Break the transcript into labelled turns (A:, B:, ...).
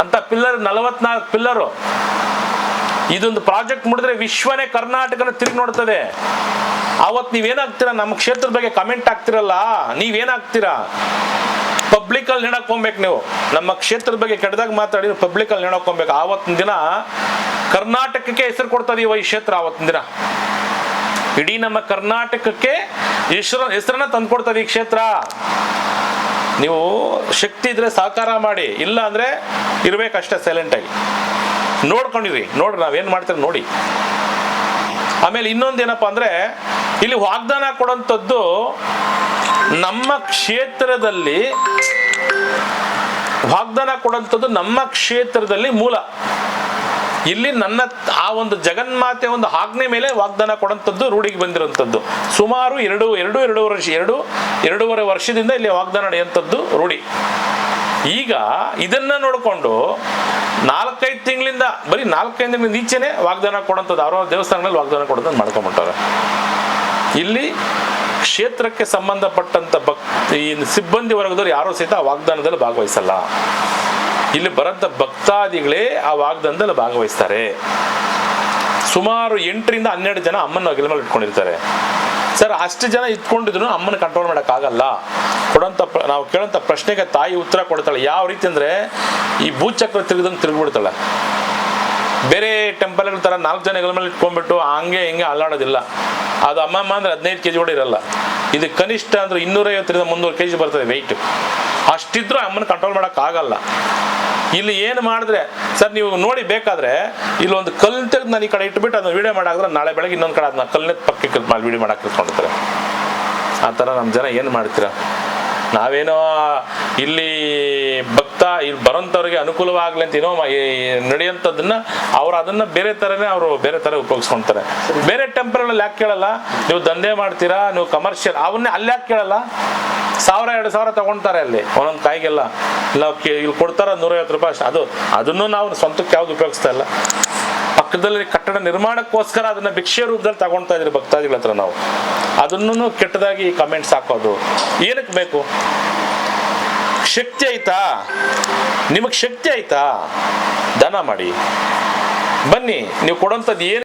A: ಅಂತ ಪಿಲ್ಲರ್, ನಲವತ್ನಾಲ್ಕು ಪಿಲ್ಲರು. ಇದೊಂದು ಪ್ರಾಜೆಕ್ಟ್ ಮುಡಿದ್ರೆ ವಿಶ್ವನೇ ಕರ್ನಾಟಕನ ತಿರುಗಿ ನೋಡ್ತದೆ. ಅವತ್ತು ನೀವೇನಾಗ್ತೀರಾ? ನಮ್ಮ ಕ್ಷೇತ್ರದ ಬಗ್ಗೆ ಕಮೆಂಟ್ ಆಗ್ತಿರಲ್ಲ ನೀವೇನಾಗ್ತೀರಾ? ಪಬ್ಲಿಕ್ ಅಲ್ಲಿ ಹೋಗ್ಬೇಕು ನೀವು. ನಮ್ಮ ಕ್ಷೇತ್ರದ ಬಗ್ಗೆ ಕೆಟ್ಟದಾಗ ಮಾತಾಡಿ ಪಬ್ಲಿಕ್ ಅಲ್ಲಿ ಹೋಗ್ಬೇಕು ಆವತ್ತಿನ ದಿನ ಕರ್ನಾಟಕಕ್ಕೆ ಹೆಸರು ಕೊಡ್ತದೆ ಈ ಕ್ಷೇತ್ರ ಆವತ್ತಿನ ದಿನ. ಇಡೀ ನಮ್ಮ ಕರ್ನಾಟಕಕ್ಕೆ ಹೆಸರು ಹೆಸರನ್ನ ತಂದ್ಕೊಡ್ತದೆ ಈ ಕ್ಷೇತ್ರ. ನೀವು ಶಕ್ತಿ ಇದ್ರೆ ಸಹಕಾರ ಮಾಡಿ, ಇಲ್ಲ ಅಂದ್ರೆ ಇರ್ಬೇಕಷ್ಟೇ ಸೈಲೆಂಟ್ ಆಗಿ. ನೋಡ್ಕೊಂಡಿರಿ, ನೋಡ್ರಿ ನಾವೇನ್ ಮಾಡ್ತೀರಿ ನೋಡಿ. ಆಮೇಲೆ ಇನ್ನೊಂದು ಏನಪ್ಪಾ ಅಂದ್ರೆ, ಇಲ್ಲಿ ವಾಗ್ದಾನ ಕೊಡೋಂಥದ್ದು ನಮ್ಮ ಕ್ಷೇತ್ರದಲ್ಲಿ, ವಾಗ್ದಾನ ಕೊಡೋಂಥದ್ದು ನಮ್ಮ ಕ್ಷೇತ್ರದಲ್ಲಿ ಮೂಲ. ಇಲ್ಲಿ ನನ್ನ ಆ ಒಂದು ಜಗನ್ಮಾತೆ ಒಂದು ಆಜ್ಞೆ ಮೇಲೆ ವಾಗ್ದಾನ ಕೊಡಂತದ್ದು ರೂಢಿಗೆ ಬಂದಿರೋಂಥದ್ದು ಸುಮಾರು ಎರಡು ಎರಡು ಎರಡೂವರೆ ವರ್ಷ, ಎರಡು, ಎರಡೂವರೆ ವರ್ಷದಿಂದ ಇಲ್ಲಿ ವಾಗ್ದಾನ ನಡೆಯುವಂಥದ್ದು ರೂಢಿ. ಈಗ ಇದನ್ನ ನೋಡಿಕೊಂಡು ನಾಲ್ಕೈದು ತಿಂಗಳಿಂದ, ಬರೀ ನಾಲ್ಕೈದು ತಿಂಗಳಿಂದ ಈಚೆನೆ ವಾಗ್ದಾನ ಕೊಡೋಂಥದ್ದು ಅವರ ದೇವಸ್ಥಾನಗಳಲ್ಲಿ ವಾಗ್ದಾನ ಕೊಡೋದನ್ನ ಮಾಡ್ಕೊಂಬಿಟ್ಟಾರೆ ಇಲ್ಲಿ ಕ್ಷೇತ್ರಕ್ಕೆ ಸಂಬಂಧಪಟ್ಟಂತ ಭಕ್ತಿ, ಸಿಬ್ಬಂದಿ ವರ್ಗದವರು ಯಾರೂ ಸಹಿತ ವಾಗ್ದಾನದಲ್ಲಿ ಭಾಗವಹಿಸಲ್ಲ. ಇಲ್ಲಿ ಬರಂತ ಭಕ್ತಾದಿಗಳೇ ಆ ವಾಗ್ದಂದಲ್ಲಿ ಭಾಗವಹಿಸ್ತಾರೆ. ಸುಮಾರು ಎಂಟರಿಂದ ಹನ್ನೆರಡು ಜನ ಅಮ್ಮನ ಅಗಲ ಮೇಲೆ ಇಟ್ಕೊಂಡಿರ್ತಾರೆ. ಸರ್, ಅಷ್ಟು ಜನ ಇಟ್ಕೊಂಡಿದ್ರು ಅಮ್ಮನ ಕಂಟ್ರೋಲ್ ಮಾಡೋಕ್ಕಾಗಲ್ಲ. ಕೊಡೋಂಥ ನಾವು ಕೇಳೋಂಥ ಪ್ರಶ್ನೆಗೆ ತಾಯಿ ಉತ್ತರ ಕೊಡ್ತಾಳೆ. ಯಾವ ರೀತಿ ಅಂದರೆ ಈ ಭೂಚಕ್ರ ತಿರುಗಿದಂಗೆ ತಿರುಗಿಬಿಡ್ತಾಳೆ. ಬೇರೆ ಟೆಂಪಲ್ಗಳ ಥರ ನಾಲ್ಕು ಜನ ಹೆಗಲ ಮೇಲೆ ಇಟ್ಕೊಂಡ್ಬಿಟ್ಟು ಹಂಗೆ ಹಿಂಗೆ ಅಲ್ಲಾಡೋದಿಲ್ಲ. ಅದು ಅಮ್ಮಮ್ಮ ಅಂದ್ರೆ ಹದಿನೈದು ಕೆ ಜಿ ಕೂಡ ಇರಲ್ಲ. ಇದು ಕನಿಷ್ಠ ಅಂದ್ರೆ ಇನ್ನೂರೈವತ್ತರಿಂದ ಮುನ್ನೂರು ಕೆ ಜಿ ಬರ್ತದೆ ವೆಯ್ಟ್ ಅಷ್ಟಿದ್ರೂ ಅಮ್ಮನ ಕಂಟ್ರೋಲ್ ಮಾಡೋಕ್ಕಾಗಲ್ಲ. ಇಲ್ಲಿ ಏನು ಮಾಡಿದ್ರೆ? ಸರ್, ನೀವು ನೋಡಿ ಬೇಕಾದ್ರೆ ಇಲ್ಲಿ ಒಂದು ಕಲ್ಲು ತೆಗೆದು ನಾನು ಈ ಕಡೆ ಇಟ್ಬಿಟ್ಟು ಅದನ್ನ ವಿಡಿಯೋ ಮಾಡಾಕಿದ್ರೆ ನಾಳೆ ಬೆಳಗ್ಗೆ ಇನ್ನೊಂದು ಕಡೆ ಅದನ್ನ ಕಲ್ಲನ್ನ ಪಕ್ಕಕ್ಕೆ ಮಾಡಿ ವಿಡಿಯೋ ಮಾಡಕ್ಕೆ ಇಟ್ಕೊಂಡಿರ್ತಾರೆ. ಆ ಥರ ನಮ್ಮ ಜನ ಏನು ಮಾಡ್ತೀರಾ? ನಾವೇನೋ ಇಲ್ಲಿ ಭಕ್ತ ಇಲ್ಲಿ ಬರೋಂಥವ್ರಿಗೆ ಅನುಕೂಲವಾಗಲಿ ಅಂತ ಏನೋ ಈ ಅವ್ರು ಅದನ್ನ ಬೇರೆ ಥರನೇ ಅವರು ಬೇರೆ ಥರ ಉಪಯೋಗಿಸ್ಕೊಂತಾರೆ. ಬೇರೆ ಟೆಂಪರಲ್ಲಿ ಯಾಕೆ ಕೇಳಲ್ಲ? ನೀವು ದಂಧೆ ಮಾಡ್ತೀರಾ? ನೀವು ಕಮರ್ಷಿಯಲ್ ಅವನ್ನೇ ಅಲ್ಲಿ ಯಾಕೆ ಕೇಳಲ್ಲ? ಸಾವಿರ, ಎರಡು ಸಾವಿರ ತಗೊಳ್ತಾರೆ ಅಲ್ಲಿ, ಒಂದೊಂದು ಕಾಯಿಗೆಲ್ಲ. ನಾವು ಕೇ- ಇಲ್ಲಿ ಕೊಡ್ತಾರ ನೂರೈವತ್ತು ರೂಪಾಯಿ ಅಷ್ಟೇ. ಅದು, ಅದನ್ನು ನಾವು ಸ್ವಂತಕ್ಕೆ ಯಾವ್ದು ಉಪಯೋಗಿಸ್ತಾ ಇಲ್ಲ. ಪಕ್ಕದಲ್ಲಿ ಕಟ್ಟಡ ನಿರ್ಮಾಣಕ್ಕೋಸ್ಕರ ಅದನ್ನ ಭಿಕ್ಷೆ ರೂಪದಲ್ಲಿ ತಗೊಳ್ತಾ ಇದ್ರಿ ಭಕ್ತಾದಿಗಳ ಹತ್ರ ನಾವು. ಅದನ್ನು ಕೆಟ್ಟದಾಗಿ ಕಮೆಂಟ್ಸ್ ಹಾಕೋದು. ಏನಕ್ಕೆ ಬೇಕು? ಶಕ್ತಿ ಆಯ್ತಾ? ನಿಮಗೆ ಶಕ್ತಿ ಆಯ್ತಾ? ದಾನ ಮಾಡಿ. ಬನ್ನಿ, ನೀವು ಕೊಡೋಂಥದ್ದು ಏನು